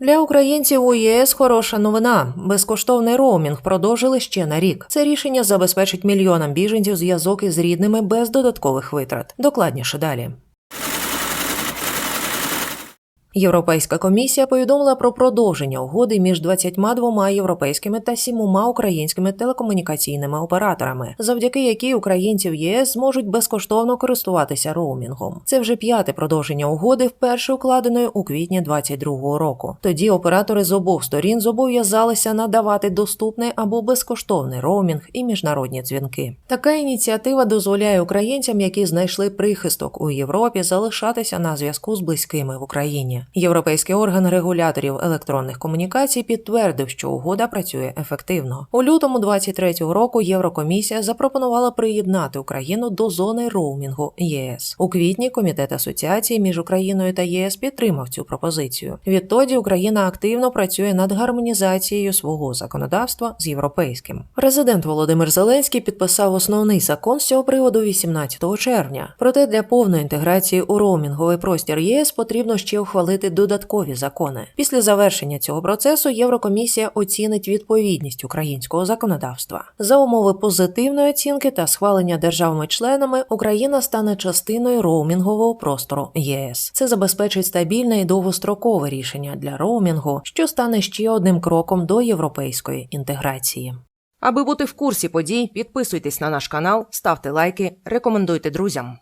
Для українців у ЄС хороша новина. Безкоштовний роумінг продовжили ще на рік. Це рішення забезпечить мільйонам біженців зв'язок із рідними без додаткових витрат. Докладніше далі. Європейська комісія повідомила про продовження угоди між 22 європейськими та 7 українськими телекомунікаційними операторами, завдяки якій українці в ЄС зможуть безкоштовно користуватися роумінгом. Це вже п'яте продовження угоди, вперше укладеної у квітні 2022 року. Тоді оператори з обох сторін зобов'язалися надавати доступний або безкоштовний роумінг і міжнародні дзвінки. Така ініціатива дозволяє українцям, які знайшли прихисток у Європі, залишатися на зв'язку з близькими в Україні. Європейський орган регуляторів електронних комунікацій підтвердив, що угода працює ефективно. У лютому 23-го року Єврокомісія запропонувала приєднати Україну до зони роумінгу ЄС. У квітні комітет асоціації між Україною та ЄС підтримав цю пропозицію. Відтоді Україна активно працює над гармонізацією свого законодавства з європейським. Президент Володимир Зеленський підписав основний закон з цього приводу 18 червня. Проте для повної інтеграції у роумінговий простір ЄС потрібно ще ухвалити додаткові закони. Після завершення цього процесу Єврокомісія оцінить відповідність українського законодавства. За умови позитивної оцінки та схвалення державами-членами Україна стане частиною роумінгового простору ЄС. Це забезпечить стабільне і довгострокове рішення для роумінгу, що стане ще одним кроком до європейської інтеграції. Аби бути в курсі подій, підписуйтесь на наш канал, ставте лайки, рекомендуйте друзям.